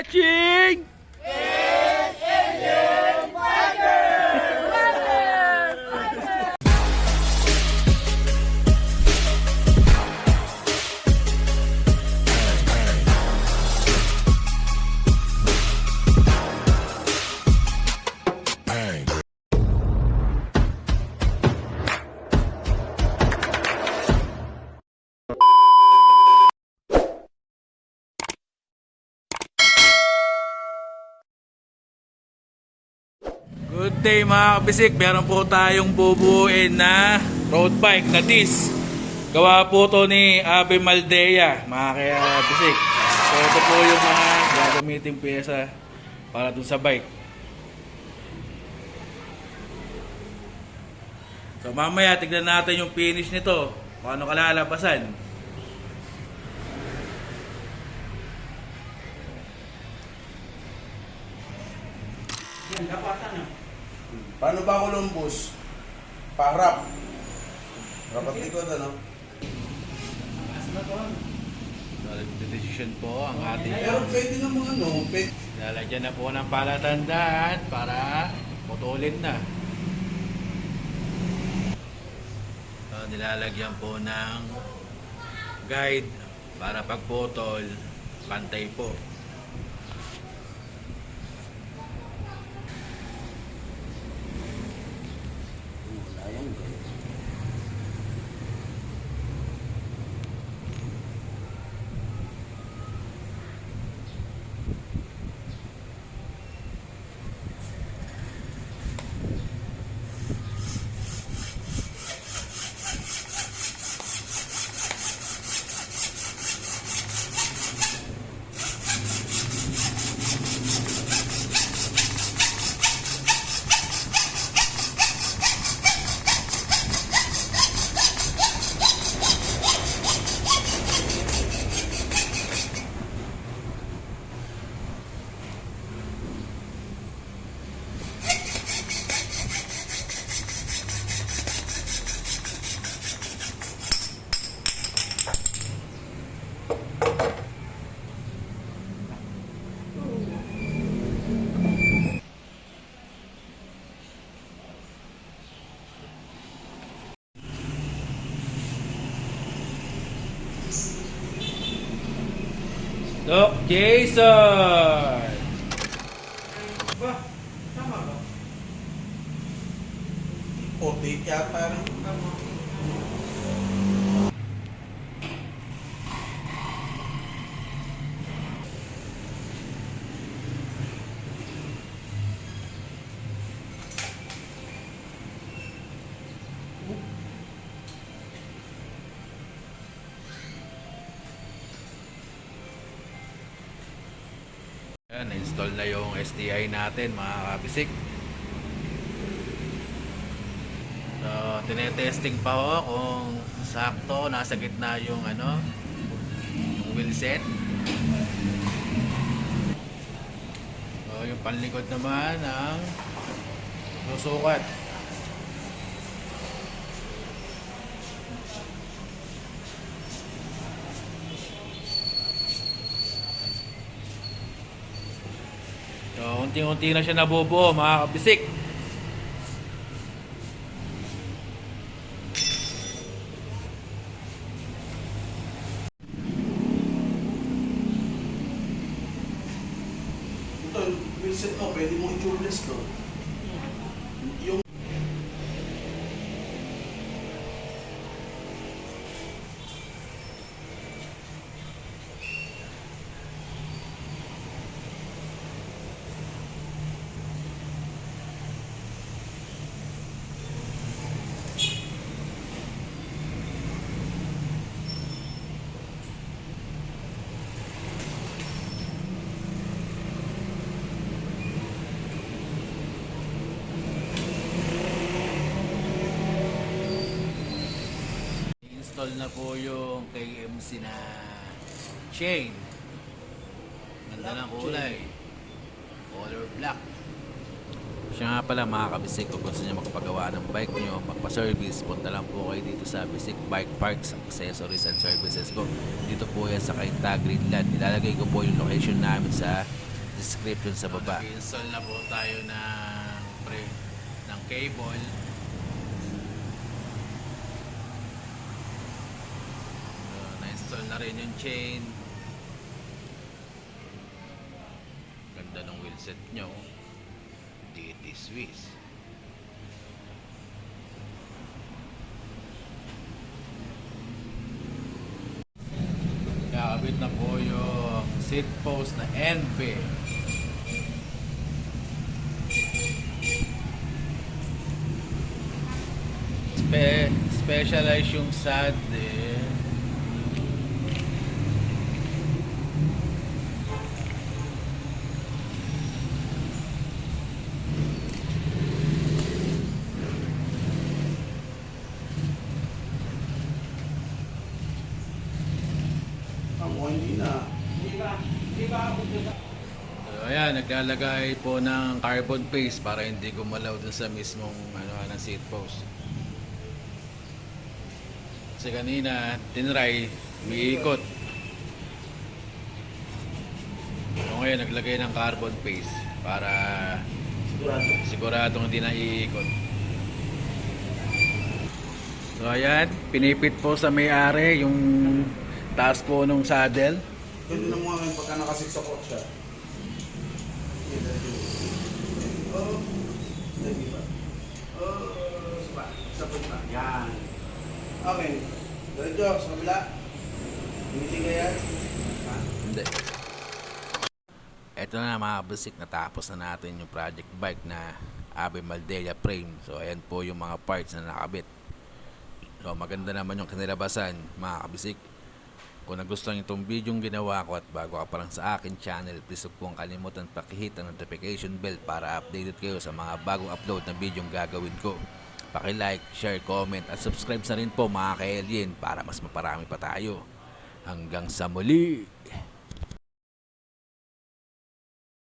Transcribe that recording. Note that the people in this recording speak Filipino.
Apache! Good day mga kabisik. Meron po tayong bubuuin na road bike na disc. Gawa po to ni Abe Maldea, mga kaya bisik. So ito po yung mga gagamitin pyesa para dun sa bike. So mamaya tignan natin yung finish nito. Kung ano kalalabasan. Paano ba Columbus? Paharap. Rapat likod, ano? Decision po ang ating Pero pwede namang ano, pwede. Lalagyan na po ng palatandaan para putulin na. So, nilalagyan po ng guide para pagputol, pantay po. Doc Jason! Ba? Tama ba? O, take yata rin. Na-install na yung STI natin mga kabisik. So, tinetesting pa ho kung sakto, nasa gitna yung ano, wheel set. So, yung panlikod naman ang susukat. So, unti-unti na siya nabubuo mga kabisik. Ito, Wilson to, pwede mo i-tubeless to. Yung Install na po yung KMC na chain. Ganda ng kulay. Color black. Siya nga pala mga kabisik, kung gusto nyo makapagawa ng bike nyo, magpa-service, punta lang po kayo dito sa Bisik Bike Parks, Accessories and Services po. Dito po yan sa Kainta Greenland. Ilalagay ko po yung location namin sa description sa baba. Nag-install na po tayo ng pre ng cable. So, na-install na rin yung chain. Ganda ng wheelset nyo. DT Swiss. Kakabit na po yung seat post na NB. Spe specialize yung sad eh. Ang hindi na. So, ayan, naglalagay po ng carbon paste para hindi gumalaw dun sa mismong ano, ng seat post. Kasi kanina, tinry, umiikot. So ngayon, naglagay ng carbon paste para Sigurado. siguradong hindi na iikot. So ayan, pinipit po sa may-ari yung taas po nung saddle. Pwede na mo ngayon pagka nakasit sa. Sapot na. Yan. Okay. Diretso, sa kabila. Hindi ka yan. Ha? Hindi. Ito na mga busik, natapos na natin yung project bike na Abe Maldea frame. So ayan po yung mga parts na nakabit. So maganda naman yung kinilabasan mga kabisik. Kung nagustuhan niyo itong video yung ginawa ko at bago ka pa lang sa akin channel, please huwag pong kalimutan pakihit ang notification bell para updated kayo sa mga bagong upload na video yung gagawin ko. Paki-like, share, comment at subscribe sa rin po mga ka-alien para mas maparami pa tayo. Hanggang sa muli!